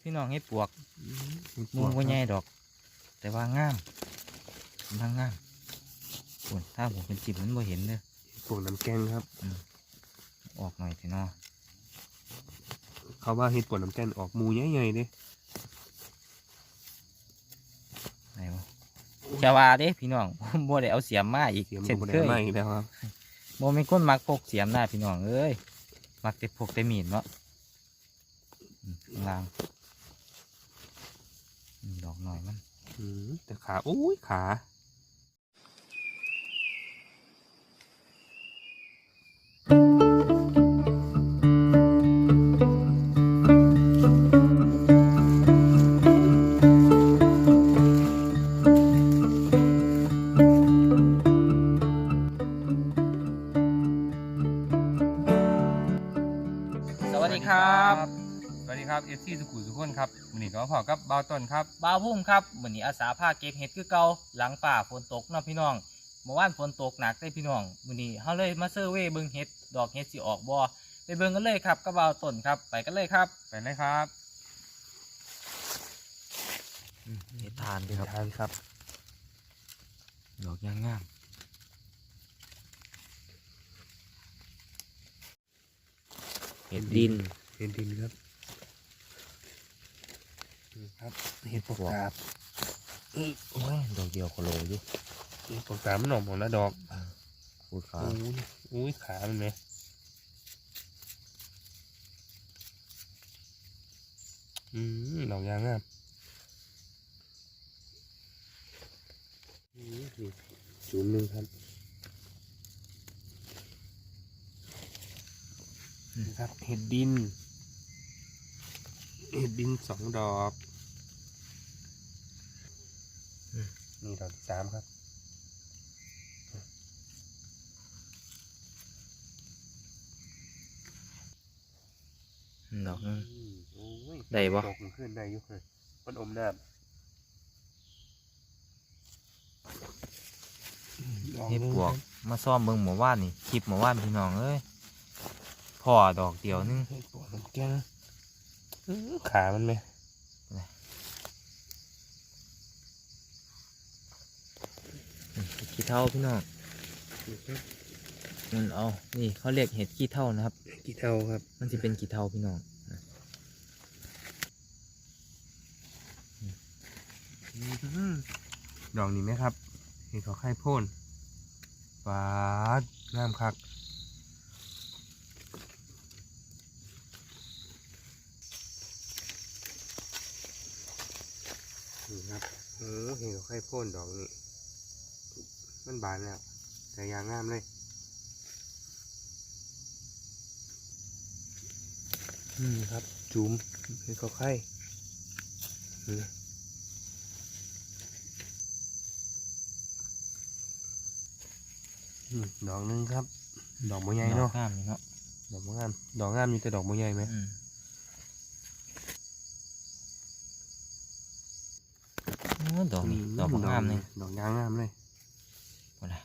พี่น้องเฮ็ดปวกเห็ดปมุวงกก็ใหญ่ดอก แต่ว่างามมันทางงามส่วนถ้าผมเป็นจิบมันบ่เห็นเด้อเห็ดปวกน้ำแกงครับ ออกหน่อยเถอะเนาะเขาว่าเห็ดปวกน้ำแกงออกหมูใหญ่ๆเด้ไหนวะจะว่าเด้พี่น้องบ่ได้เอาเสียมมาอีกเสียมเช่นบุเคได้ยไหมาอีกแล้วครับบ่มีคนมักพกเสียมหน้าพี่น้องเอ้ยมักแต่พกแต่มีดเนาะอืมข้างล่าง ออกหน่อยมันอืมแต่ขา อุ้ยขา สุขคนครับวันนี้ก็พอกับบ่าวต้นครับบ่าวพุ่มครับวันนี้อาสาพาเก็บเห็ดคือเก่าหลังป่าฝนตกเนาะพี่น้องเมื่อวานฝนตกหนักเลยพี่น้องวันนี้เฮาเลยมาเซอร์เวยเบิ่งเห็ดดอกเห็ดสิออกบ่ไปเบิ่งกันเลยครับกับบ่าวต้นครับไปกันเลยครับไปเลยครับเห็ดทานเป็นทางครับ ดอกยางงามเห็ดดิน เห็ดดินครับนี่ ครับเห็ดปวกกาบโอ้ยดอกเดียวโคโลอยู่เห็ดปวกกาบมันออกหมดแล้วดอกพูดขาอุ้ยอุ้ยขามันไหมอืมดอกยางงามอืมนี่จุ่มหนึ่งครับนี่ครับเห็ดดิน เห็ดดินสองดอก นี่ดอกที่สามครับดอกนึงอืมโอ้ยได้บ่ตกมันขึ้นได้อยุคเลยมันอมน้ำเห็ดปวก มาซ่อมเบิ่งหมู่ว่านนี่คลิปหมู่ว่านพี่น้องเอ้ยพ่อดอกเดียวนึงเห็ดปวกมันแกงอื้อขามันไหม อืมเห็ด ขี้เท่าพี่น้องมันเอา นี่เขาเรียกเห็ดขี้เท่านะครับ กี่เท่าครับมันจะเป็นขี้เท่าพี่น้องอื้อดอกนี้ไหมครับ เห็ดเขาไข่โพ่นฟาดงามคักนี่ครับโอ้เห็ดเขาไข่โพ่นดอกนี้ มันบานแล้ว แต่ยางงามเลยอืมครับ จุ่มเห็ดเขาไข่นี่อืมดอกหนึงครับ ดอกบัวใหญ่ดอเนาะกงามนี่เนาะดอกบัวงามดอกงามมีแต่ดอกบัวใหญ่ไหมอืมโอ้ดอกนี่ดอกบ่งามเลยดอกยางงามเลย ว่าล่ะ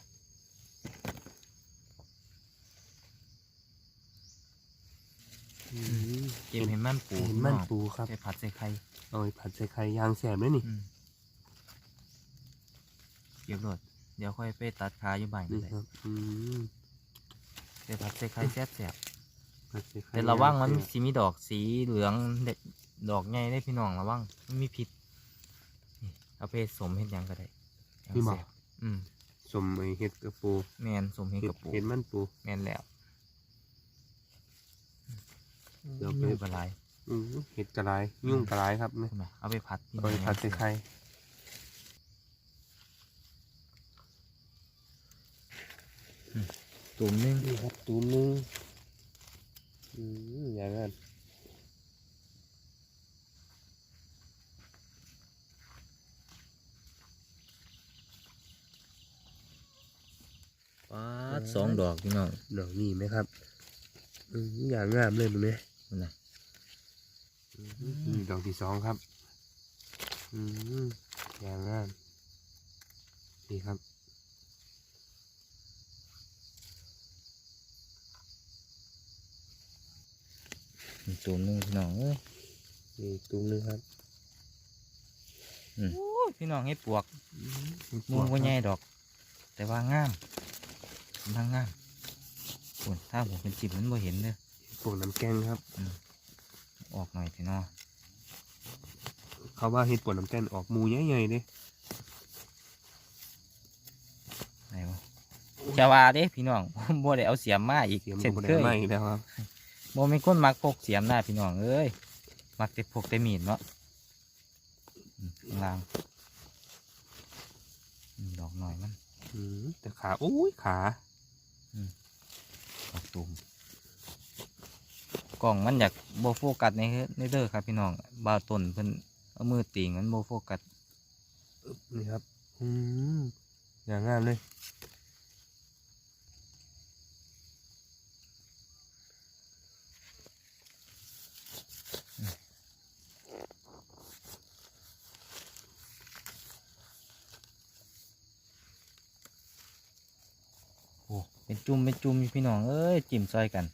อืมเก็บเห็นมันปูเห็นมันปูครับใส่ผัดใส่ไข่เอาไปผัดใส่ไข่ยางแสบเลยนี่อืมเก็บรถเดี๋ยวค่อยไปตัดขาอยู่บ้านก็นี่ได้ครับอืมใส่ผัดใส่ไข่แซ่บแซ่บผัดใส่ไข่แต่ระวังมันยาแซ่บสิมีดอกสีเหลืองเด็ดดอกใหญ่ได้พี่น้องระวังมันมีพิษนี่เอาไปสมเห็ดหยังก็ได้หยังนี่บอกแซ่บอืม สมไอเห็ดกระปูแมนสมเห็ดเห็กดระปูเห็ดมันปูแมนแล้วเดี๋ยวไปยุ่งกระไรอืมเห็ดกระไรยุ่งกระไรครับนี่ใช่ไหมเอาไปผัดพี่เอาไปผัดใส่ไข่ตุ่มนึงนี่ครับตูมหนึงอืมอย่างนั้น สองดอกพี่น้องดอกนี่ไหมครับอืมอย่างงามเลยมั้ยนั่นนะนี่ดอกที่สองครับอืมอย่างงามนี่ครับตุ่มนึงพี่น้องเอ้ยนี่อีกตุ้มหนึงครับโอ้ยพี่น้องเฮ็ดปวกมีมุงบ่ใหญ่ดอก แต่ว่างาม กำลังงามส่วนถ้าผมเป็นจิบมันบ่เห็นเด้อพวกน้ำแกงครับ ออกหน่อยพี่น้องเขาว่าเห็ดปวดน้ำแกงออกหมูใหญ่ๆเด้ไหนวะจะว่าเด้พี่น้องบ่ได้เอาเสียมมาอีกเสียมเช่นบ่เคได้ยไหม้อีกแล้วครับบ่มีคนมักพกเสียมหน้าพี่น้องเอ้ยมักแต่พกแต่มีดเนาะอืมข้างล่างอืมดอกหน่อยมันอืมแต่ขาโอ้ยขา ดอกตูมกล่องมันอยากโบโฟกัสในในเด้อครับพี่น้องบาต้นเพิ่นเอามือตีงมันโบโฟกัสนี่ครับ อืมอย่างงามเลย เป็นจุ่มเป็นจุ่มอยู่พี่น้องเอ้ยจิ้มซอยกัน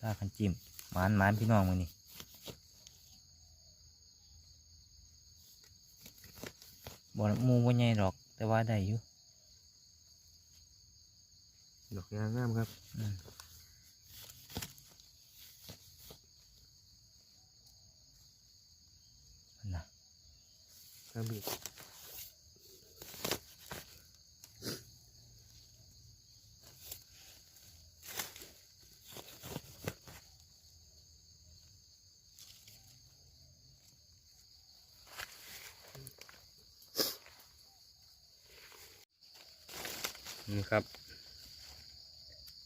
ถ้ากันจิ้มหมานหมานพี่น้องมือนี่บ่หมูบ่ใหญ่ดอก แต่ว่าได้อยู่ดอกยางงามครับอืมนั่นนะครับ นี่ครับ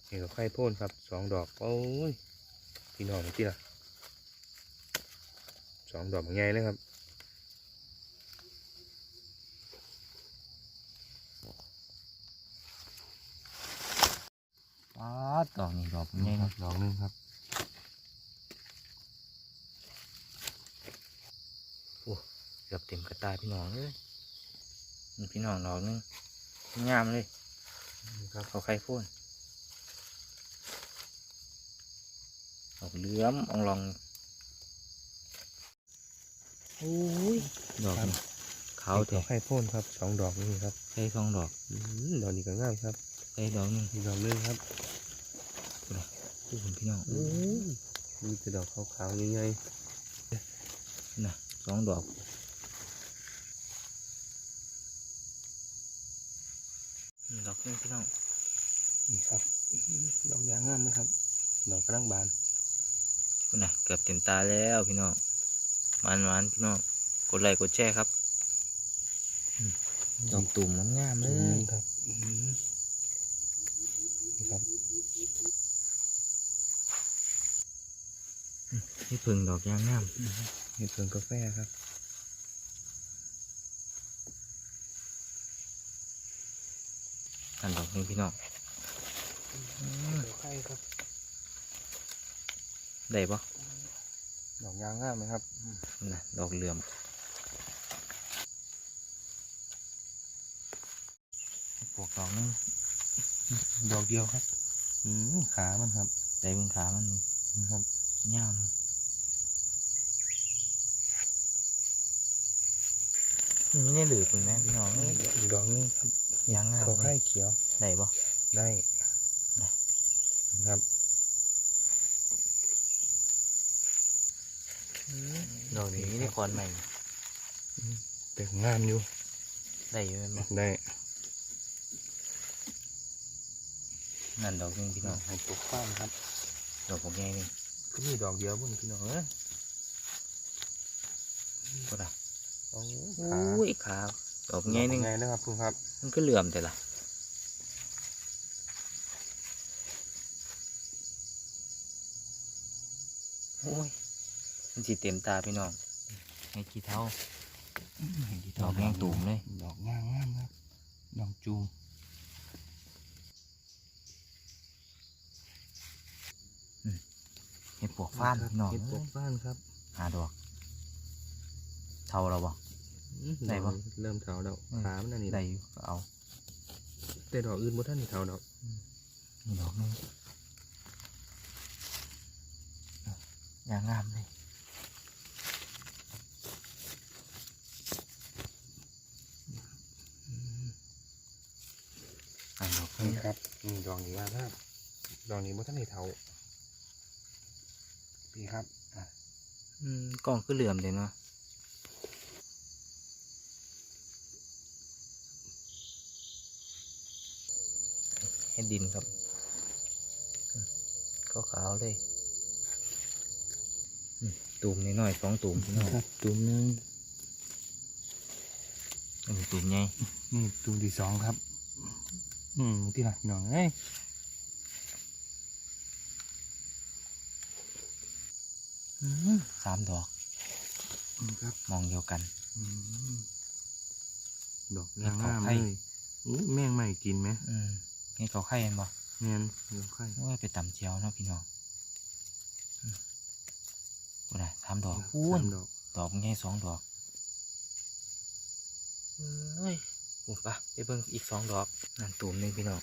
นี่ก็ไข่โพ่นครับสองดอกโอ้ยพี่น้องที่ละสองดอกใหญ่เลยครับป๊าดดอกนี่ดอกใหญ่เนาะดอกหนึงครับเกือบเต็มกระตายพี่น้องเลยนี่พี่น้องดอกหนึงงามเลยนี่ ครับเขาไข่พ่นดอกเหลือมอองลองโอ้ยดอกนี่ขาวดแท้อกไข่โพ่นครับสองดอกนี่ครับใส่สองดอกอืมดอกนี้ก็งามครับใส่ดอกหนึงมีดอกหนึงครับดูคุณพี่น้องโอ้ยมีแต่ดอกขาวๆใหญ่นะสองดอก ดอกหนึงพี่น้องๆนี่ครับ ดอกยางงามนะครับ ดอกกระลังบานคุณนะเกือบเต็มตาแล้วพี่น้องมันมันๆพี่น้องกดไลค์กดแชร์ครับดอกตุ่มมันงามเลอืมยครับอืมนี่ครับนี่พึ่งดอกยางงามนี่เพิงกาแฟครับ นดอกนี้พี่น้องดอกไข่ครับได้ปะดอกยางงามไหมครับนะดอกเหลื่อมปลวกดอกนึงดอกเดียวครับ อืมขามันครับได้เบึงขามันมึงนี่ครับยาวมันนี่ได้หรือเป็นแม่พี่น้องเอ้ยอีกดอกนึงครับ ยางงามขอเลไข่ยเขียวได้ปะได้ได้นะครับดอกนี้ไม่ได้คอนใหม่แต่งามอยู่ ได้อยู่ไหมได้นั่นดอกนึงพี่น้องให้ปลูกฟ้านครับ ดอกผมใหญ่นี่ก็มีดอกเดียวบนพี่น้องเอ้ยก็ได้โอ้โอ้ยขาดอกใหญ่หนึงไงนะครับคุณครับ มันก็เหลื่อมแต่ละโอ้ย มันสีเต็มตาพี่น้องให้ขี้เท้าดอกแมงตูมเลย ดอกงามงามครับดอกจูมให้ปวกฟ้านพี่น้องเห็ดปลูกฟ้านครับ หาดอก เท่าเราบ่ ได้ปะดอกเริ่มเถาแล้วอืมขามันอันนี้ได้อยู่ก็เอา แต่ดอกอื่นบ่ท่านนี่เถาดอกนี่ดอกหนึงอย่างงามเลยอืมอันดอกนี่นี้ครับนี่ดอกนี้งามครับดอกนี้บ่ทันได้เท่าพี่ครับอะอืมกล้องคือเหลื่อมเลยเนาะ เห็ดดินครับอืมขาวๆเลยอืมตูมนิดหน่อยสองตูมพี่น้องครับตุ่มหนึงอันนี้ตูมใหญ่นี่ตุ่มที่สองครับ อืมที่หลักน้องเอ้ยอืมสามดอกนี่ครับ มองเดียวกันอืมดอกเห็ดงามเขางามไข่เลยอู้แม่งไม่กินไหม อืมนี่เขาไข่เห็นบ่แม่นเดี๋ยวไข่โอ้ยไปตำเจียวเนาะพี่น้องอืมบ่ได้สามดอกสาพูนมดอกดอกมันแค่สองดอกเอ้ยปุ๊บปะไปเบิ่งอีกสองดอกนั่นตูมหนึงพี่น้อง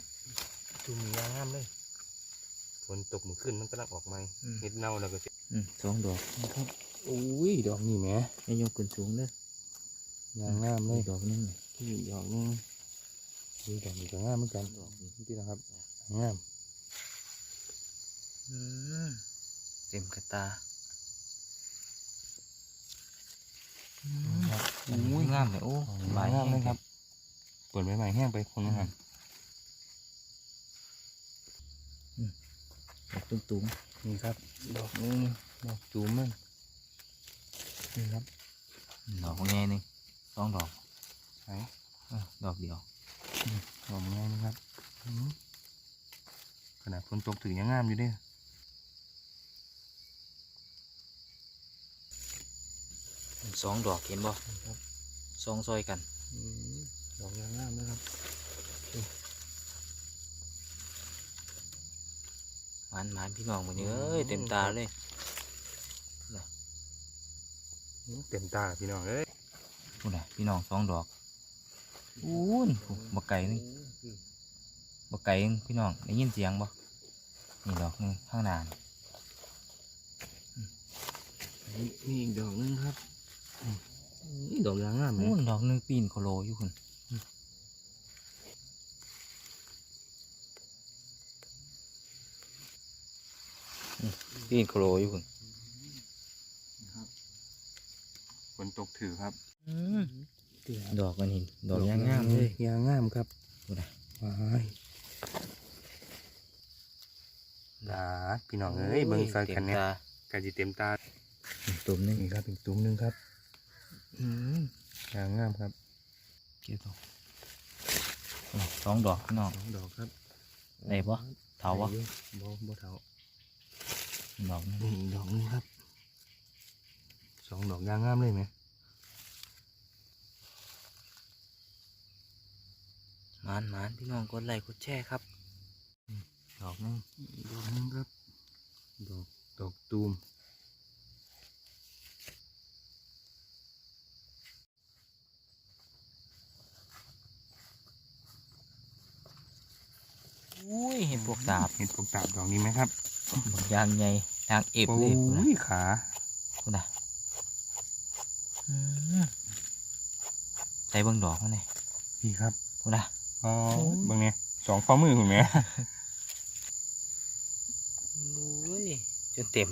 ตุ่มยางงามเลยฝนตกมือขึ้นมันกำลังออกใหม่อืมเห็ดเน่าแล้วก็จะอืมสองดอกครับอุ้ยดอกนี่แหมให้ยกขึ้นสูงเด้อยางงามเลยอีกดอกหนึงนี่ดอกนึง นี่ดอกนี้ก็งามเหมือนกันดอกนี้ที่นะครับงามอืมเต็มกระตาอืมครับอันนี้งามเลยโอ้ใบงามเลยครับเปิดใบใหม่แห้งไปคนละหันดอกตุ้มตุ้มนี่ครับ ดอกนึงดอกจูมมันนี่ครับๆดอกแง่หนึงสองดอกไหนเออดอกเดียว ดอกง่ายนะครับอืมขนาดฝนตกถือยังงามอยู่เด้อสองดอกเห็นบ่นี่ครับสองซอยกันอืมดอกยังงามนะครับหวานหวานพี่น้องวันนี้เอ้ยเต็มตาเลยอืมเต็มตาพี่น้องเอ้ยพูดนะพี่น้องสองดอก อู้นบักไก่นึงบักไก่นึงพี่น้องได้ยินเสียงบ่นี่ดอกหนึงข้างหน้านี่นี่นี่อีกดอกนึงครับอืมนี่ดอกยางงามเลอู้ยนดอกหนึงปีนโคโลอยู่คุณอืมปีนโคโลอยู่คุณฝนตกถือครับ ดอกมันหินดอกยางงามเลยยางงามครับพูดนะว้ายดาดพี่น้องเอ้ยเบิ่งซอยกันเนี่ยต็มตากันจิเต็มตาตุ่มหนึงนี่ครับเป็นตุ้มหนึงครับอืมยางงามครับ เกี่ยวตัวพูดนะสองดอกพี่น้องสองดอกครับได้ปะเถาปะได้อยู่บ่บ่เถาดอกหนึงนี่อีกดอกหนึงครับสองดอกยางงามเลยไหม มานหมานพี่น้องกดไลค์กดแชร์ครับดอกหนึงอีกดอกหนึงครับดอกดอกตูมอุ้ยเห็นพวกดาบเห็นพวกดาบดอกนี้ไหมครับบางยางใหญ่ทางเอฟโอ้เลยคุณนะยขาคุณนะอืมใส่เบิ่งดอกมาเนี่ยพี่ครับคุณนะ อ๋อโอ้ยเบางเนี่ยสองข้อมือคุณแม่อุ้ยจนเต็ม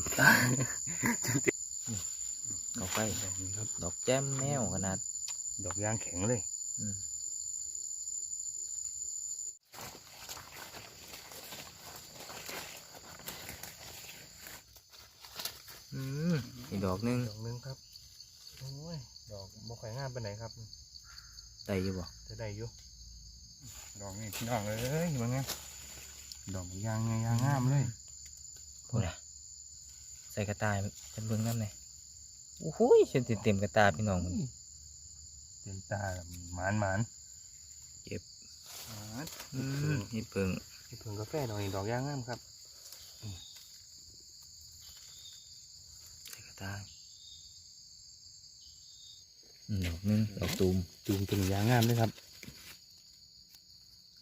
เอาไปดอกนี้ครับดอกแจ้มแมวขนาด ดอกยางแข็งเลยอืมอืมอีกดอกหนึงดอกหนึงครับโอ้ยดอกบ่ค่อยงามไปไหนใดครับได้อยู่บ่จะได้อยู่ ดอกนี่พี่น้องเอ้ยว่าไงดอกยางไงยางงามเลยพูดนะใส่กระต่ายจะเบิ่งน้ำเลยโอ้โหฉันติดเต็มกระตาพี่น้องมันเต็มตาหมานหมานเจ็บหมานอืมเห็ดเพิ่งที่เพิ่งกาแฟดอกนี้ดอกยางงามครับใส่กระต่ายอืมดอกหนึงดอกตูมจูมเป็นยางงามเลยครับเ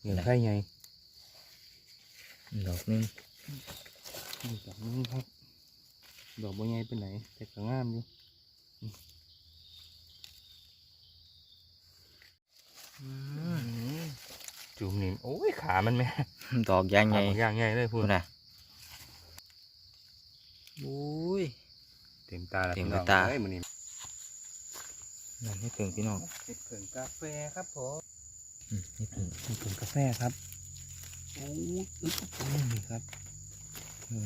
หนียวไข่ไงดอกหนึงนี่ดอกหนึงครับ ดอกบัวใหญ่เป็นไหนแต่ก็งามอยู่จุ่มนี่โอ้ยขามันแม่ดอกยางขาไงบักย่างใหญ่เลยพูพูดดนะอุ้ยเต็มตาแล้วเต็มพี่น้องตาเอ้ยมันนี่นั่นนี่เพิ่งพี่น้องเห็ดเผิงกาแฟครับผมอืม นี่เพิ่งเห็ดเผิงกาแฟครับโอ้ยอึ๊บโอ้ยนี่ครับโอ้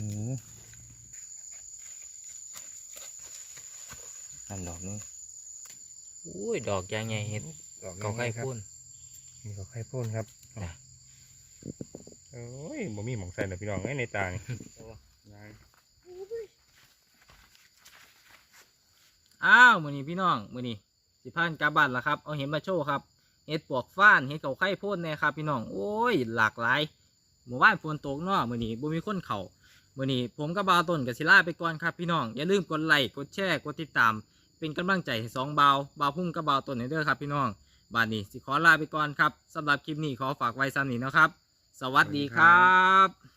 นั่นดอกนึงอุ้ยดอกยางไงเห็ดดอกเกาไข่พุ่นนี่เกาไข่พ่นครับโอ้ยบ่มีหมองใส่นะพี่น้องไอ้ในตานี่ได้อ้าวมือนี้พี่น้องมือนี้สิพานกลับบ้านละครับ เอาเห็ดมาโชว์ครับ เห็ดปวกฟ้านเห็ดเขาไข่พ่นเนี่ยครับพี่น้องโอ้ยหลากหลายหมู่บ้านฝนตกเนาะมือนี้บ่มีคนเขามือนี้ผมกับบาวต้นกับศิลาไปก่อนครับพี่น้องอย่าลืมกดไลค์กดแชร์กดติดตาม เป็นกำลังใจให้สองบาวบาวพุ่มกับบาวต้นเด้อครับพี่น้องบานนี้สิขอลาไปก่อนครับสำหรับคลิปนี้ขอฝากไว้ซ้ำนี้นะครับ สวัสดีครับ